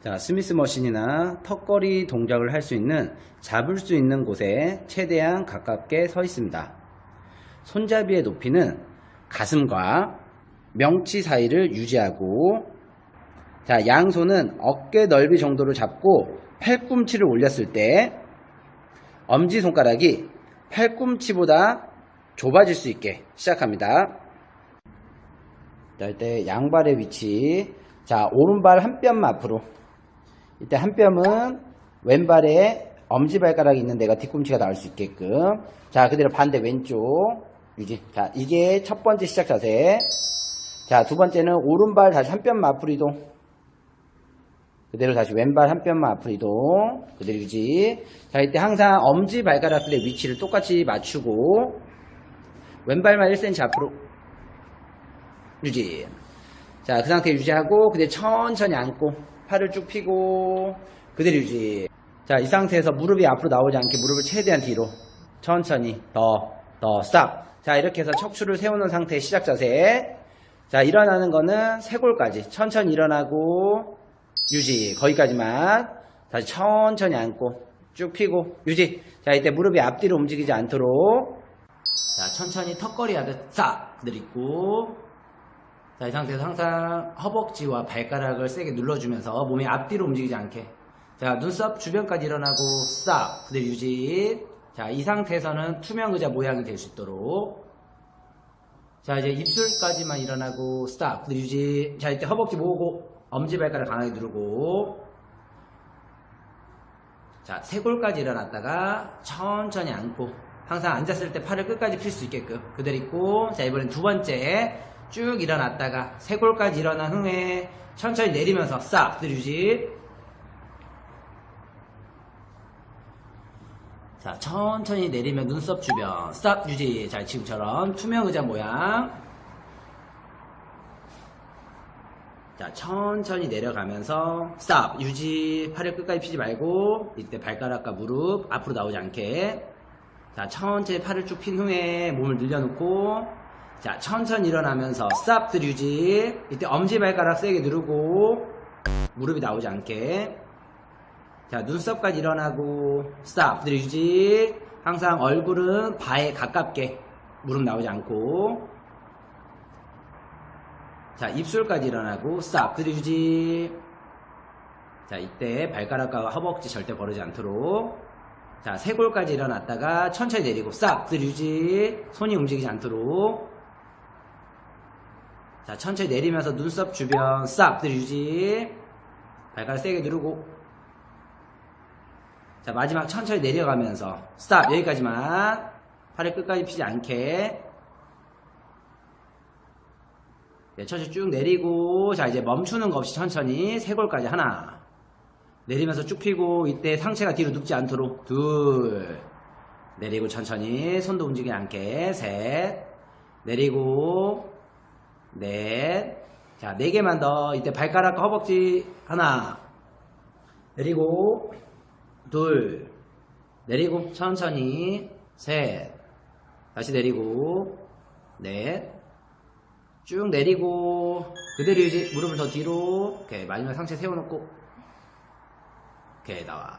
자, 스미스 머신이나 턱걸이 동작을 할 수 있는 잡을 수 있는 곳에 최대한 가깝게 서 있습니다. 손잡이의 높이는 가슴과 명치 사이를 유지하고 자, 양손은 어깨 넓이 정도로 잡고 팔꿈치를 올렸을 때 엄지손가락이 팔꿈치보다 좁아질 수 있게 시작합니다. 자, 이때 양발의 위치. 자, 오른발 한 뼘만 앞으로. 이때 한 뼘은 왼발에 엄지발가락이 있는 데가 뒤꿈치가 나올 수 있게끔. 자, 그대로 반대 왼쪽. 유지. 자, 이게 첫 번째 시작 자세. 자, 두 번째는 오른발 다시 한 뼘만 앞으로 이동. 그대로 다시 왼발 한 뼘만 앞으로 이동. 그대로 유지. 자, 이때 항상 엄지 발가락들의 위치를 똑같이 맞추고, 왼발만 1cm 앞으로 유지. 자, 그 상태 유지하고, 그대로 천천히 앉고, 팔을 쭉 펴고, 그대로 유지. 자, 이 상태에서 무릎이 앞으로 나오지 않게 무릎을 최대한 뒤로. 천천히. 더, 더, 스탑. 자, 이렇게 해서 척추를 세우는 상태의 시작 자세. 자, 일어나는 거는 쇄골까지. 천천히 일어나고, 유지. 거기까지만. 다시 천천히 앉고, 쭉 펴고, 유지. 자, 이때 무릎이 앞뒤로 움직이지 않도록. 자, 천천히 턱걸이 하듯 싹 내딛고 자, 이 상태에서 항상 허벅지와 발가락을 세게 눌러주면서 몸이 앞뒤로 움직이지 않게. 자, 눈썹 주변까지 일어나고 싹 그대로 유지 자, 이 상태에서는 투명 의자 모양이 될 수 있도록. 자, 이제 입술까지만 일어나고 스탑 그대로 유지 자, 이때 허벅지 모으고 엄지발가락 강하게 누르고. 자, 쇄골까지 일어났다가 천천히 앉고 항상 앉았을 때 팔을 끝까지 필수 있게끔 그대로 있고. 자 이번엔 두 번째 쭉 일어났다가 쇄골까지 일어난 후에 천천히 내리면서 싹 유지. 자 천천히 내리면 눈썹 주변 싹 유지. 자 지금처럼 투명 의자 모양. 자, 천천히 내려가면서 스탑 유지. 팔을 끝까지 피지 말고 이때 발가락과 무릎 앞으로 나오지 않게. 자, 천천히 팔을 쭉 핀 후에 몸을 늘려놓고 자, 천천히 일어나면서 스탑 들 유지 이때 엄지발가락 세게 누르고 무릎이 나오지 않게 자, 눈썹까지 일어나고 스탑 들 유지 항상 얼굴은 바에 가깝게 무릎 나오지 않고 자, 입술까지 일어나고 스탑 유지. 자, 이때 발가락과 허벅지 절대 거르지 않도록. 자, 쇄골까지 일어났다가 천천히 내리고 스탑 유지. 손이 움직이지 않도록. 자, 천천히 내리면서 눈썹 주변 그대로 유지. 발가락 세게 누르고. 자, 마지막 천천히 내려가면서 스탑 여기까지만. 팔을 끝까지 피지 않게. 네, 천천히 쭉 내리고 자 이제 멈추는 거 없이 천천히 쇄골까지 하나 내리면서 쭉 펴고 이때 상체가 뒤로 눕지 않도록 둘 내리고 천천히 손도 움직이지 않게 셋 내리고 넷 자 네 개만 더. 이때 발가락과 허벅지 하나. 내리고 둘. 내리고 천천히. 셋. 다시 내리고 넷. 쭉 내리고 그대로 유지 무릎을 더 뒤로 오케이 마지막 상체 세워놓고. 오케이 나와